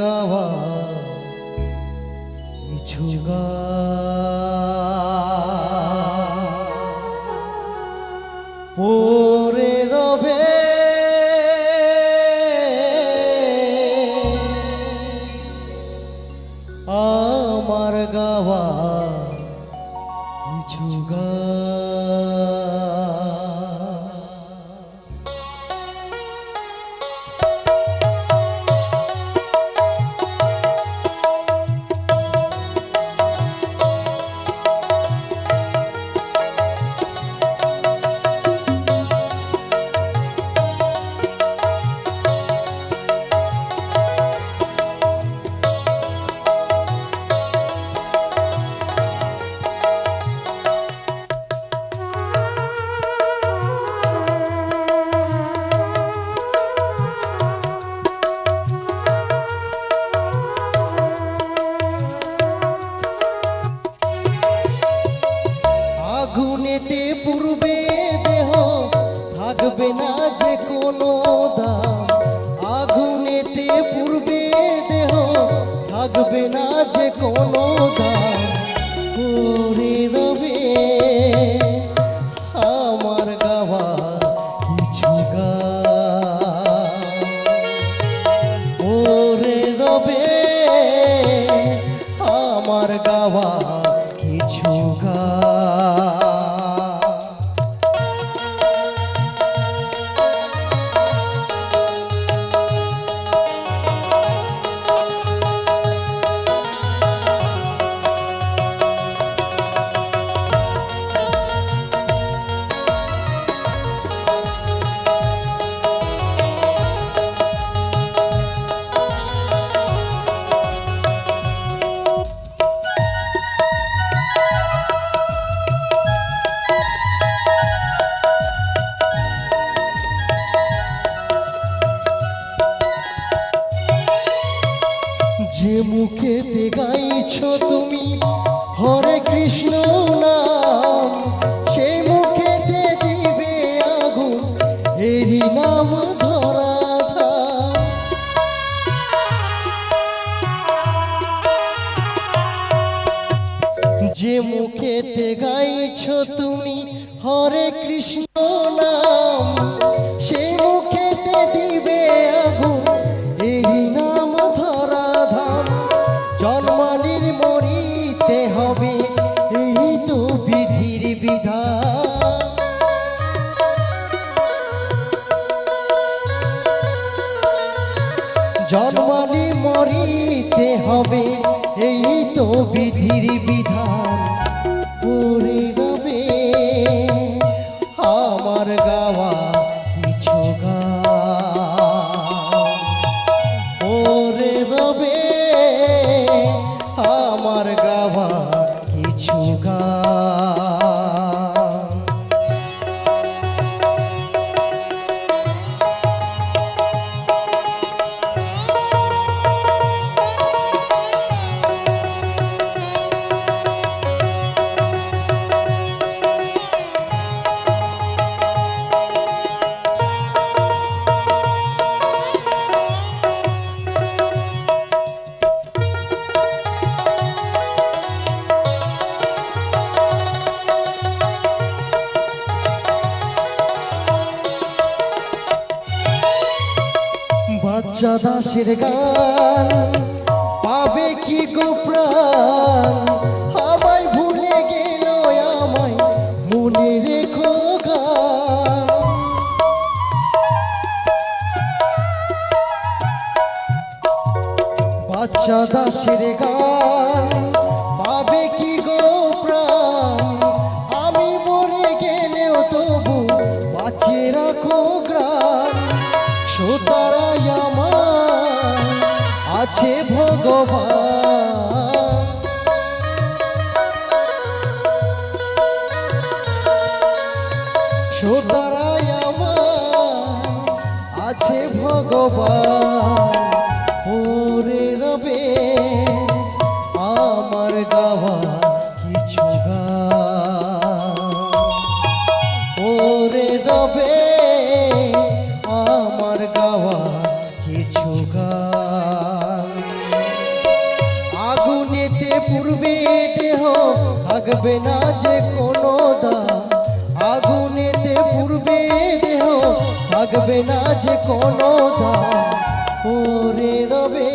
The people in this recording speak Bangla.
গাওয়া কিছু গান। কোনো যে মুখেতে গাইছো তুমি, হরে কৃষ্ণ নাম সেই মুখেতে দিবে আগুন এরি নাম ধরা। যে মুখেতে গাইছো তুমি, হরে কৃষ্ণ নাম বিধান জন্মালি মরিতে হবে, এই তো বিধির বিধান। করে রবে আমার গাওয়া কিছু রবে আমার গাওয়া বাচ্চা দাসের গান। ভগবান। সুতরায় আমার আছে ভগবান। থাকবে না যে কোনো দা আগুনেতে পূর্বে দেহ থাকবে না যে কোনো দা ওরে রবে।